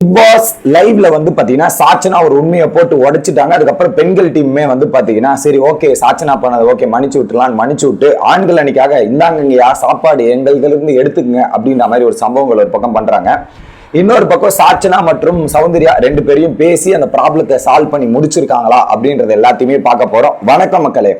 Big pass லைவ்ல வந்து பாத்தீங்கன்னா சாச்சனா ஒரு உண்மையை போட்டு உடைச்சிட்டாங்க. அதுக்கப்புறம் பெண்கள் டீமுமே வந்து பாத்தீங்கன்னா சரி ஓகே சாச்சனா பண்ணது ஓகே மன்னிச்சு விட்டுலாம் மன்னிச்சு விட்டு ஆண்கள் அன்னைக்காக இந்தாங்கங்கயா சாப்பாடு எங்களுக்கு இருந்து எடுத்துக்கங்க அப்படின்ற மாதிரி ஒரு சம்பவங்கள் ஒரு பக்கம் பண்றாங்க. இன்னொரு பக்கம் சாச்சனா மற்றும் சௌந்தர்யா ரெண்டு பேரையும் பேசி அந்த ப்ராப்ளத்தை சால்வ் பண்ணி முடிச்சிருக்காங்களா அப்படின்றது எல்லாத்தையுமே பார்க்க போறோம். வணக்கம் மக்களே.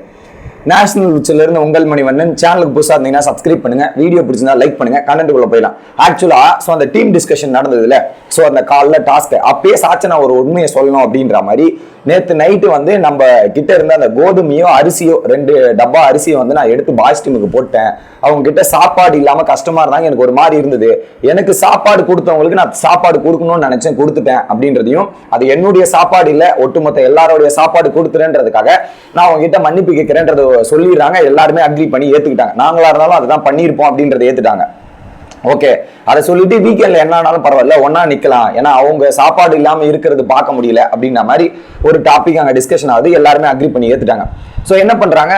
நேஷனல் உச்சில இருந்து உங்கள் மணிவண்ணன் சேனலுக்கு புதுசாக இருந்தீங்கன்னா சப்ஸ்கிரைப் பண்ணுங்க. வீடியோ பிடிச்சிருந்தா லைக் பண்ணுங்க. கண்டென்ட்டுக்குள்ள போயிடலாம். ஆக்சுவலா ஸோ அந்த டீம் டிஸ்கஷன் நடந்ததுல ஸோ அந்த காலில் டாஸ்க் அப்பயே சாச்சனா ஒரு உண்மையை சொல்லணும் அப்படின்ற மாதிரி நேற்று நைட்டு வந்து நம்ம கிட்ட இருந்த அந்த கோதுமையோ அரிசியோ ரெண்டு டப்பா அரிசியை வந்து நான் எடுத்து பாய்ஸ் டீமுக்கு போட்டேன். அவங்க கிட்ட சாப்பாடு இல்லாம கஷ்டமா இருந்தாங்க. எனக்கு ஒரு மாதிரி இருந்தது. எனக்கு சாப்பாடு கொடுத்தவங்களுக்கு நான் சாப்பாடு கொடுக்கணும்னு நினைச்சேன். கொடுத்துட்டேன் அப்படின்றதையும் அது என்னுடைய சாப்பாடு இல்ல ஒட்டுமொத்த எல்லாரோடைய சாப்பாடு கொடுத்துறேன்றதுக்காக நான் அவங்க கிட்ட மன்னிப்பு கேட்கிறேன்றத சொல்லிடுறாங்க. எல்லாருமே அக்ரி பண்ணி ஏத்துக்கிட்டாங்க. நாங்களா இருந்தாலும் அதுதான் பண்ணியிருப்போம் அப்படின்றத ஏத்துட்டாங்க. ஓகே. அதை சொல்லிட்டு வீக்கெண்ட்ல என்ன ஆனாலும் பரவாயில்ல ஒன்னா நிக்கலாம். ஏன்னா அவங்க சாப்பாடு இல்லாம இருக்கிறது பார்க்க முடியல அப்படின்ற மாதிரி ஒரு டாபிக் அங்க டிஸ்கஷன் ஆகுது. எல்லாருமே அக்ரி பண்ணி ஏத்துட்டாங்க. ஸோ என்ன பண்றாங்க?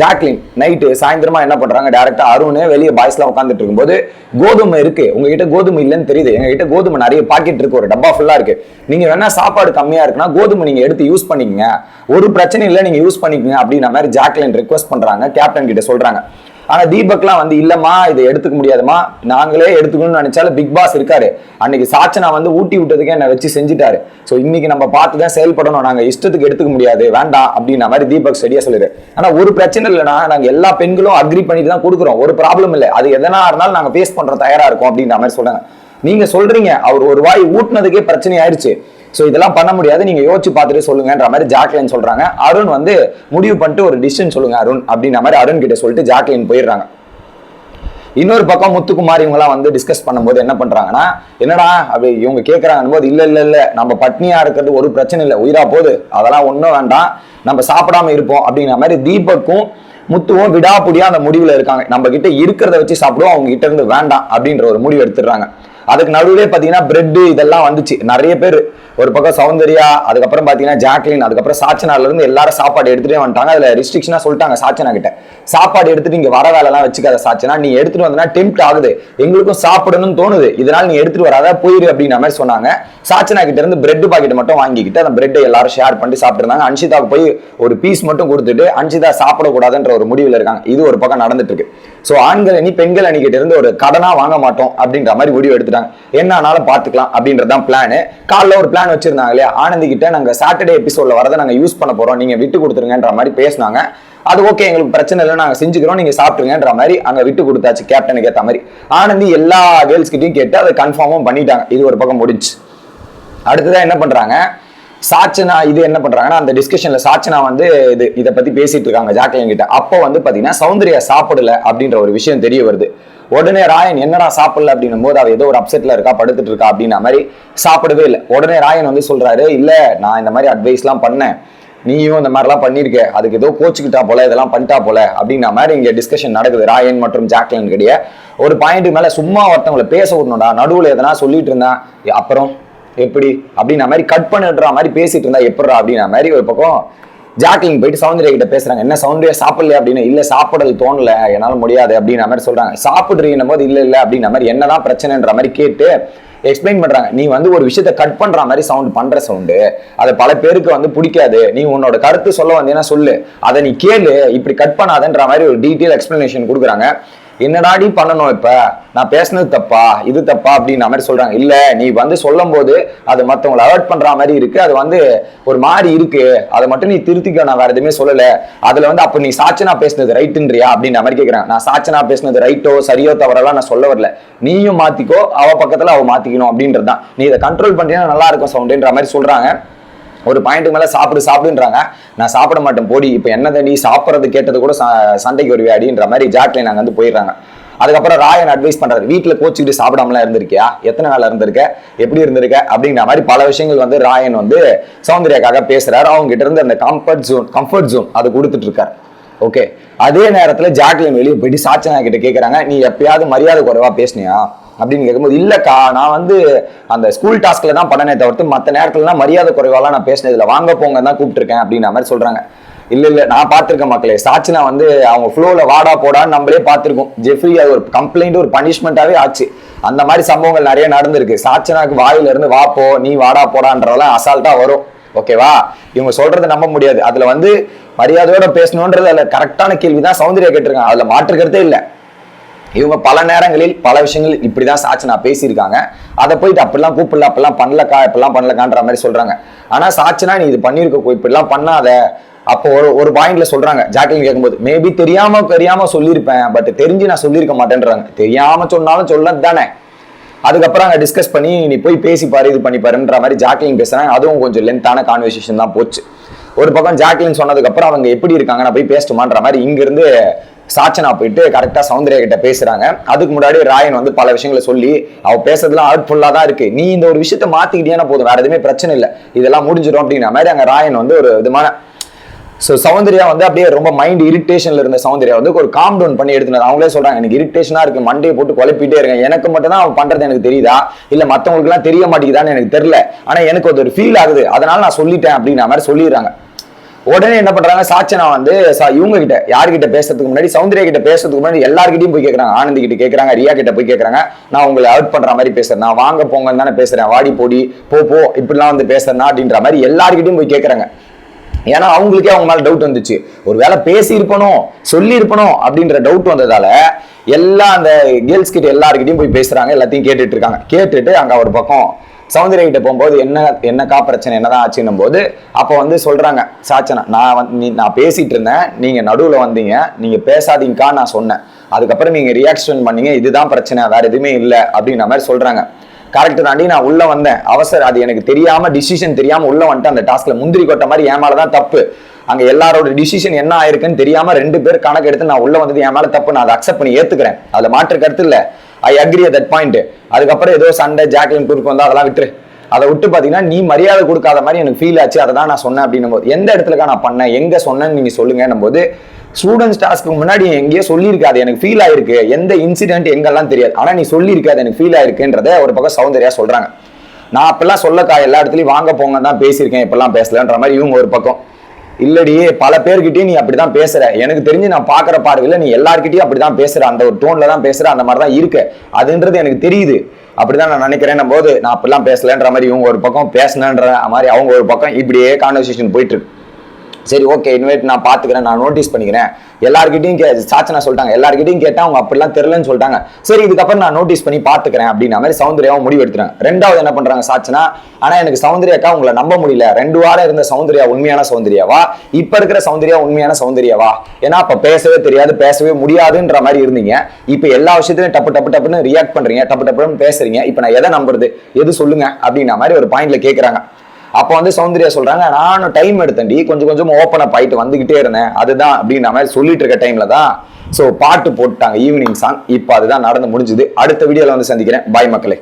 ஜாக்லின் நைட்டு சாயந்தரமா என்ன பண்றாங்க? டேரக்டா அருண் வெளியே பாய்ஸ்லாம் உட்காந்துட்டு இருக்கும்போது கோதுமை இருக்கு. உங்ககிட்ட கோதுமை இல்லைன்னு தெரியுது. எங்ககிட்ட கோதுமை நிறைய பாக்கெட் இருக்கு. ஒரு டப்பா ஃபுல்லா இருக்கு. நீங்க வேணா சாப்பாடு கம்மியா இருக்குன்னா கோதுமை நீங்க எடுத்து யூஸ் பண்ணிக்கங்க. ஒரு பிரச்சனை இல்லை நீங்க யூஸ் பண்ணிக்கங்க அப்படின்ற மாதிரி ஜாக்லின் ரிக்வஸ்ட் பண்றாங்க. கேப்டன் கிட்ட சொல்றாங்க. ஆனா தீபக்லாம் வந்து இல்லம்மா இதை எடுத்துக்க முடியாதுமா நாங்களே எடுத்துக்கணும்னு நினைச்சாலும் பிக் பாஸ் இருக்காரு. அன்னைக்கு சாச்சனா வந்து ஊட்டி விட்டதுக்கே என்ன வச்சு செஞ்சுட்டாரு. ஸோ இன்னைக்கு நம்ம பார்த்து தான் செயல்படணும். நாங்க இஷ்டத்துக்கு எடுத்துக்க முடியாது. வேண்டாம் அப்படின்ற மாதிரி தீபக் சரியா சொல்லுது ஆனா ஒரு பிரச்சனை இல்லைன்னா நாங்க எல்லா பெண்களும் அக்ரி பண்ணிட்டு தான் கொடுக்குறோம். ஒரு ப்ராப்ளம் இல்லை. அது எதனா இருந்தாலும் நாங்க ஃபேஸ் பண்ற தயாரா இருக்கும் அப்படின்ற மாதிரி சொல்றாங்க. நீங்க சொல்றீங்க அவர் ஒரு வாய் ஊட்டினதுக்கே பிரச்சனை ஆயிடுச்சு. ஸோ இதெல்லாம் பண்ண முடியாது. நீங்க யோசிச்சு பார்த்துட்டு சொல்லுங்கன்ற மாதிரி ஜாக்லின் சொல்றாங்க. அருண் வந்து முடிவு பண்ணிட்டு ஒரு டிசிஷன் சொல்லுங்க அருண் அப்படின்ற மாதிரி அருண் கிட்ட சொல்லிட்டு ஜாக்லின் போயிடுறாங்க. இன்னொரு பக்கம் முத்துக்குமார் இவங்கலாம் வந்து டிஸ்கஸ் பண்ணும்போது என்ன பண்றாங்கன்னா என்னடா அப்படி இவங்க கேட்கறாங்க போது இல்ல இல்ல இல்ல நம்ம பட்னியா இருக்கிறது ஒரு பிரச்சனை இல்லை உயிரா போகுது. அதெல்லாம் ஒன்றும் வேண்டாம். நம்ம சாப்பிடாம இருப்போம். அப்படிங்கிற மாதிரி தீபக்கும் முத்துவும் விடாப்புடியா அந்த முடிவுல இருக்காங்க. நம்ம கிட்ட இருக்கிறத வச்சு சாப்பிடுவோம் அவங்க கிட்ட இருந்து வேண்டாம் அப்படின்ற ஒரு முடிவு எடுத்துடுறாங்க. அதுக்கு நடுவே பாத்தீங்கன்னா பிரெட் இதெல்லாம் வந்துச்சு. நிறைய பேர் ஒரு பக்கம் சௌந்தர்யா அதுக்கப்புறம் பார்த்தீங்கன்னா ஜாக்லின் அதுக்கப்புறம் சாச்சனால இருந்து எல்லாரும் சாப்பாடு எடுத்துகிட்டே வந்துட்டாங்க. அதில் ரிஸ்ட்ரிக்ஷனாக சொல்லிட்டாங்க சாச்சனா கிட்ட. சாப்பாடு எடுத்துட்டு இங்கே வர வேலைலாம் வச்சுக்காத சாச்சனா நீ எடுத்துட்டு வந்தனா டெம்ட் ஆகுது. எங்களுக்கும் சாப்பிடணும்னு தோணுது. இதனால் நீ எடுத்துட்டு வராத போயிரு அப்படின்ற மாதிரி சொன்னாங்க. சாச்சனா கிட்ட இருந்து பிரெட் பாக்கெட் மட்டும் வாங்கிக்கிட்டு அந்த பிரெட்டை எல்லாரும் ஷேர் பண்ணி சாப்பிட்டு இருந்தாங்க. அன்ஷிதாவுக்கு போய் ஒரு பீஸ் மட்டும் கொடுத்துட்டு அன்ஷிதா சாப்பிடக்கூடாதுன்ற ஒரு முடிவில் இருக்காங்க. இது ஒரு பக்கம் நடந்துட்டு இருக்கு ஸோ ஆண்கள் அணி பெண்கள் அணிக்கிட்ட இருந்து ஒரு கடனா வாங்க மாட்டோம் அப்படின்ற மாதிரி முடிவு எடுத்துட்டாங்க. என்ன ஆனாலும் பார்த்துக்கலாம் அப்படின்றதான் பிளான் காலைல ஒரு பிளான் வச்சிருந்தாங்க இல்லையா? ஆனந்தி கிட்ட நாங்க சாட்டர்டே எபிசோட்ல வரதை நாங்க யூஸ் பண்ண போறோம். நீங்க விட்டு கொடுத்துருங்கன்ற மாதிரி பேசினாங்க. அது ஓகே எங்களுக்கு பிரச்சனை இல்லை நாங்க செஞ்சுக்கிறோம். நீங்க சாப்பிட்டுருங்கன்ற மாதிரி அங்க விட்டு கொடுத்தாச்சு கேப்டனுக்கு ஏத்த மாதிரி. ஆனந்தி எல்லா கேர்ள்ஸ் கிட்டையும் கேட்டு அதை கன்ஃபார்மும் பண்ணிட்டாங்க. இது ஒரு பக்கம் முடிஞ்சு. அடுத்ததான் என்ன பண்றாங்க? சாச்சனா இது என்ன பண்றாங்கன்னா அந்த டிஸ்கஷன்ல சாச்சனா வந்து இது இதை பத்தி பேசிட்டு இருக்காங்க ஜாக்லின் கிட்ட. அப்போ வந்து பாத்தீங்கன்னா சௌந்தர்யா சாப்பிடல அப்படின்ற ஒரு விஷயம் தெரிய வருது. உடனே ராயன் என்னடா சாப்பிடல? அப்படின்னும் போது அவ ஏதோ ஒரு அப்செட்ல இருக்கா படுத்துட்டு இருக்கா அப்படின்ன மாதிரி சாப்பிடவே இல்லை. உடனே ராயன் வந்து சொல்றாரு இல்ல நான் இந்த மாதிரி அட்வைஸ்லாம் பண்ணேன். நீயும் இந்த மாதிரிலாம் பண்ணிருக்க. அதுக்கு ஏதோ கோச்சுக்கிட்டா போல இதெல்லாம் பண்ணிட்டா போல அப்படின்ற மாதிரி இங்க டிஸ்கஷன் நடக்குது ராயன் மற்றும் ஜாக்லின் கிடையே ஒரு பாயிண்ட் மேல சும்மா ஒருத்தவங்களை பேச விடணும்டா. நடுவுல எதனா சொல்லிட்டு இருந்தா அப்புறம் எப்படி? அப்படின்ற மாதிரி கட் பண்ணிடுற மாதிரி பேசிட்டு இருந்தா எப்படிடா அப்படின்ற மாதிரி ஒரு பக்கம் ஜாக்கிங் போயிட்டு சௌந்தர்யா கிட்ட பேசுறாங்க. என்ன சௌந்தர்யா சாப்பிடல அப்படின்னு? இல்ல சாப்பிடல் தோணல. என்னால முடியாது அப்படின்ற மாதிரி சொல்றாங்க. சாப்பிடுறீங்க போது இல்ல இல்ல அப்படின்ற மாதிரி என்னதான் பிரச்சனைன்ற மாதிரி கேட்டு எக்ஸ்பிளைன் பண்றாங்க. நீ வந்து ஒரு விஷயத்த கட் பண்ற மாதிரி சவுண்ட் பண்ற சவுண்டு அது பல பேருக்கு வந்து பிடிக்காது. நீ உன்னோட கருத்து சொல்ல வந்தீங்கன்னா சொல்லு. அதை நீ கேளு. இப்படி கட் பண்ணாதன்ற மாதிரி ஒரு டீட்டெயில் எக்ஸ்பிளனேஷன் கொடுக்குறாங்க. என்னடாடி பண்ணணும் இப்ப? நான் பேசினது தப்பா? இது தப்பா? அப்படின்ற மாதிரி சொல்றாங்க. இல்ல நீ வந்து சொல்லும் போது அது மத்தவங்களை அவாய்ட் பண்ற மாதிரி இருக்கு. அது வந்து ஒரு மாதிரி இருக்கு. அதை மட்டும் நீ திருத்திக்க. நான் வேற எதுவுமே சொல்லல. அதுல வந்து அப்ப நீ சாச்சனா பேசுனது ரைட்டுன்றியா அப்படின்ற மாதிரி கேக்குறாங்க. நான் சாச்சனா பேசுனது ரைட்டோ சரியோ தவறெல்லாம் நான் சொல்ல வரல. நீயும் மாத்திக்கோ. அவ பக்கத்துல அவ மாத்திக்கணும் அப்படின்றதான் நீ இதை கண்ட்ரோல் பண்ணிட்டீங்கன்னா நல்லா இருக்கும் சவுண்டுன்ற மாதிரி சொல்றாங்க. ஒரு பாயிண்ட் மேல சாப்பிடு சாப்பிடுன்றாங்க. நான் சாப்பிட மாட்டேன் போடி. இப்போ என்ன தண்ணி சாப்பிட்றது கேட்டது கூட ச- சண்டைக்கு வருவே அப்படின்ற மாதிரி ஜாக்லின் நாங்கள் வந்து போயிடுறாங்க. அதுக்கப்புறம் ராயன் அட்வைஸ் பண்றாரு. வீட்டில் கோச்சிக்கிட்டு சாப்பிடாமலாம் இருந்திருக்கியா? எத்தனை நாள் இருந்திருக்க? எப்படி இருந்திருக்க? அப்படிங்கிற மாதிரி பல விஷயங்கள் வந்து ராயன் வந்து சௌந்தர்யாக்காக பேசுறாரு. அவங்க கிட்ட இருந்து அந்த கம்ஃபர்ட் ஜோன் கம்ஃபர்ட் ஜோன் அது கொடுத்துட்டு இருக்காரு. ஓகே அதே நேரத்தில் ஜாக்லின் வெளியே போயிட்டு சாச்சனா கிட்ட கேட்குறாங்க நீ எப்பயாவது மரியாதை குறைவா பேசுனியா? அப்படின்னு கேட்கும்போது இல்லைக்கா நான் வந்து அந்த ஸ்கூல் டாஸ்கில் தான் பண்ணனே தவிர்த்து மற்ற நேரத்துலலாம் மரியாதை குறைவாலாம் நான் பேசினது வாங்க போங்க தான் கூப்பிட்டுருக்கேன் அப்படின்ற மாதிரி சொல்கிறாங்க இல்லை இல்லை நான் பார்த்துருக்கேன் மக்களே. சாச்சனா வந்து அவங்க ஃப்ளோவில் வாடா போடான்னு நம்மளே பார்த்துருக்கோம். ஜெஃப்ரி அது ஒரு கம்ப்ளைண்ட் ஒரு பனிஷ்மெண்ட்டாகவே ஆச்சு. அந்த மாதிரி சம்பவங்கள் நிறைய நடந்திருக்கு. சாச்சனாக்கு வாயிலிருந்து வா போ நீ வாடா போடான்றதெல்லாம் அசால்ட்டாக வரும். ஓகேவா இவங்க சொல்றதை நம்ப முடியாது. அதுல வந்து மரியாதையோட பேசணுன்றது அதுல கரெக்டான கேள்வி தான் சௌந்தர்யா கேட்டிருக்காங்க. அதுல மாற்றுக்கிறதே இல்லை. இவங்க பல நேரங்களில் பல விஷயங்கள் இப்படிதான் சாச்சனா பேசியிருக்காங்க. அதை போயிட்டு அப்படிலாம் கூப்பிடல அப்படிலாம் பண்ணலக்கா இப்பெல்லாம் பண்ணலக்கான்ற மாதிரி சொல்றாங்க. ஆனா சாட்சினா நீ இது பண்ணியிருக்க இப்படிலாம் பண்ணாத. அப்போ ஒரு ஒரு பாயிண்ட்ல சொல்றாங்க. ஜாக்லின் கேட்கும்போது மேபி தெரியாம தெரியாம சொல்லியிருப்பேன். பட் தெரிஞ்சு நான் சொல்லியிருக்க மாட்டேன்றாங்க. தெரியாம சொன்னாலும் சொல்லது தானே. அதுக்கப்புறம் அங்கே டிஸ்கஸ் பண்ணி நீ போய் பேசி பாரு இது பண்ணி பாருன்ற மாதிரி ஜாக்லிங் பேசுறாங்க. அதுவும் கொஞ்சம் லென்த்தான கான்வர்சேஷன் தான் போச்சு. ஒரு பக்கம் ஜாக்லின் சொன்னதுக்கப்புறம் அவங்க எப்படி இருக்காங்க நான் போய் பேசட்டுமான்ற மாதிரி இங்கிருந்து சாச்சனா போயிட்டு கரெக்டாக சௌந்தர்யா கிட்ட பேசுறாங்க. அதுக்கு முன்னாடி ராயன் வந்து பல விஷயங்களை சொல்லி அவ பேசுறதுலாம் ஹர்ட்ஃபுல்லாக தான் இருக்கு. நீ இந்த ஒரு விஷயத்த மாத்திக்கிட்டேன்னா போதும் வேற எதுவுமே பிரச்சனை இல்லை. இதெல்லாம் முடிஞ்சிடும் அப்படிங்கிற மாதிரி அங்கே ராயன் வந்து ஒரு விதமான ஸோ சௌந்தர்யா வந்து அப்படியே ரொம்ப மைண்ட் இரிட்டேஷன்ல இருந்த சௌந்தர்யா வந்து ஒரு காம் டவுன் பண்ணி எடுத்துனது. அவங்களே சொல்றாங்க எனக்கு இரிட்டேஷனா இருக்கு மண்டையை போட்டு குழப்பிட்டே இருக்கேன் எனக்கு மட்டும் தான் அவன் பண்றது எனக்கு தெரியுதா? இல்ல மத்தவங்களுக்கு எல்லாம் தெரிய மாட்டேங்குதான்னு எனக்கு தெரியல. ஆனா எனக்கு அது ஒரு ஃபீல் ஆகுது. அதனால நான் சொல்லிட்டேன் அப்படிங்கிற மாதிரி சொல்லிடுறாங்க. உடனே என்ன பண்றாங்க? சாச்சனா வந்து சா- இவங்க கிட்ட யார்கிட்ட பேசுறதுக்கு முன்னாடி சௌந்தர்யா கிட்ட பேசுறதுக்கு முன்னாடி எல்லார்கிட்டயும் போய் கேட்கறாங்க ஆனந்தி கிட்ட கேட்கறாங்க ரியா கிட்ட போய் கேட்கறாங்க நான் உங்களை அவுட் பண்ற மாதிரி பேசுறேன். நான் வாங்க போங்கன்னு தானே பேசுறேன். வாடி போடி போ போ இப்படிலாம் வந்து பேசுறேன் அப்படின்ற மாதிரி எல்லார்கிட்டயும் போய் கேட்கறாங்க ஏன்னா அவங்களுக்கே அவங்க மேல டவுட் வந்துச்சு. ஒருவேளை பேசி இருப்பணும் சொல்லி இருப்பணும் அப்படின்ற டவுட் வந்ததால எல்லா அந்த கேர்ள்ஸ் கிட்ட எல்லார்கிட்டயும் போய் பேசுறாங்க. எல்லாத்தையும் கேட்டுட்டு இருக்காங்க. கேட்டுட்டு அங்க ஒரு பக்கம் சௌந்தர்யா கிட்ட போகும்போது என்ன என்னக்கா பிரச்சனை என்னதான் ஆச்சுன்னும் போது அப்போ வந்து சொல்றாங்க சாச்சனா நான் வந்து நீ நான் பேசிட்டு இருந்தேன் நீங்க நடுவில் வந்தீங்க நீங்க பேசாதீங்கக்கா நான் சொன்னேன். அதுக்கப்புறம் நீங்க ரியாக்ஷன் பண்ணீங்க இதுதான் பிரச்சனை வேற எதுவுமே இல்லை அப்படின்ற மாதிரி சொல்றாங்க. கரெக்ட் தாண்டி நான் உள்ள வந்தேன். அவசர அது எனக்கு தெரியாம டிசிஷன் தெரியாம உள்ள வந்துட்டு அந்த டாஸ்க்ல முந்திரி கொட்ட மாதிரி என் மேலதான் தப்பு. அங்க எல்லாரோட டிசிஷன் என்ன ஆயிருக்குன்னு தெரியாம ரெண்டு பேர் கணக்கு எடுத்து நான் உள்ள வந்தது என் மேல தப்பு நான் அதை அக்செப்ட் பண்ணி ஏத்துக்கிறேன். அதுல மாற்று கருத்து இல்லை. ஐ அக்ரி தட் பாயிண்ட் அதுக்கப்புறம் ஏதோ சண்டை ஜாக்லின் குறுக்கு வந்தால் அதெல்லாம் விட்டுரு. அதை விட்டு பார்த்தீங்கன்னா நீ மரியாதை கொடுக்காத மாதிரி எனக்கு ஃபீல் ஆச்சு. அதை தான் நான் சொன்னேன் அப்படின்னும் போது எந்த இடத்துலக்கா நான் பண்ணேன் எங்கே சொன்னேன்னு நீங்கள் சொல்லுங்கன்னும் போது ஸ்டூடெண்ட்ஸ் டாஸ்க்கு முன்னாடி எங்கேயோ சொல்லியிருக்காது. எனக்கு ஃபீல் ஆயிருக்கு. எந்த இன்சிடென்ட் எங்கெல்லாம் தெரியாது. ஆனால் நீ சொல்லியிருக்காது எனக்கு ஃபீல் ஆயிருக்குன்றத ஒரு பக்கம் சௌந்தர்யா சொல்கிறாங்க நான் அப்பெல்லாம் சொல்லக்கா எல்லா இடத்துலையும் வாங்க போங்க தான் பேசியிருக்கேன் இப்பெல்லாம் பேசலன்ற மாதிரி இவங்க ஒரு பக்கம். இல்லடி பல பேர்கிட்டயும் நீ அப்படிதான் பேசுற. எனக்கு தெரிஞ்சு நான் பாக்குற பார்வையில நீ எல்லார்கிட்டயும் அப்படிதான் பேசுற. அந்த ஒரு டோன்ல தான் பேசுற. அந்த மாதிரி தான் இருக்கு. அதுன்றது எனக்கு தெரியுது. அப்படிதான் நான் நினைக்கிறேன் போது நான் அப்படிலாம் பேசலன்ற மாதிரி இவங்க ஒரு பக்கம் பேசலன்ற மாதிரி அவங்க ஒரு பக்கம் இப்படியே கான்வர்சேஷன் போயிட்டு இருக்கு. சரி ஓகே இன்வைட் நான் பாத்துக்கிறேன் நான் நோட்டீஸ் பண்ணிக்கிறேன். எல்லாருக்கிட்டையும் கே சாச்சனா சொல்லிட்டாங்க. எல்லாருக்கிட்டையும் கேட்டா அவங்க அப்படிலாம் தெரியலன்னு சொல்லிட்டாங்க. சரி இதுக்கப்புறம் நான் நோட்டீஸ் பண்ணி பாத்துக்கிறேன் அப்படின்ற மாதிரி சௌந்தர்யாவும் முடிவு ரெண்டாவது என்ன பண்றாங்க சாச்சனா ஆனா எனக்கு சௌந்தர்யாக்கா உங்களை நம்ப முடியல. ரெண்டு வாரம் இருந்த சௌந்தர்யா உண்மையான சௌந்தர்யாவா? இப்ப இருக்கிற சௌந்தர்யா உண்மையான சௌந்தர்யாவா? ஏன்னா அப்ப பேசவே தெரியாது பேசவே முடியாதுன்ற மாதிரி இருந்தீங்க. இப்ப எல்லா விஷயத்திலும் டப்பு டப்பு டப்புன்னு ரியாக்ட் பண்றீங்க டப்பு டப்புன்னு பேசுறீங்க. இப்ப நான் எதை நம்புறது? எது சொல்லுங்க? அப்படின்ற மாதிரி ஒரு பாயிண்ட்ல கேக்குறாங்க. அப்போ வந்து சௌந்தர்யா சொல்றாங்க நானும் டைம் எடுத்தேன்டி. கொஞ்சம் கொஞ்சம் ஓப்பன் அப் ஆயிட்டு வந்துகிட்டே இருந்தேன். அதுதான் அப்படின்ற மாதிரி சொல்லிட்டு இருக்க டைம்ல தான் ஸோ பாட்டு போட்டாங்க ஈவினிங் சாங் இப்போ அதுதான் நடந்து முடிஞ்சுது. அடுத்த வீடியோவில் வந்து சந்திக்கிறேன். பாய் மக்களே.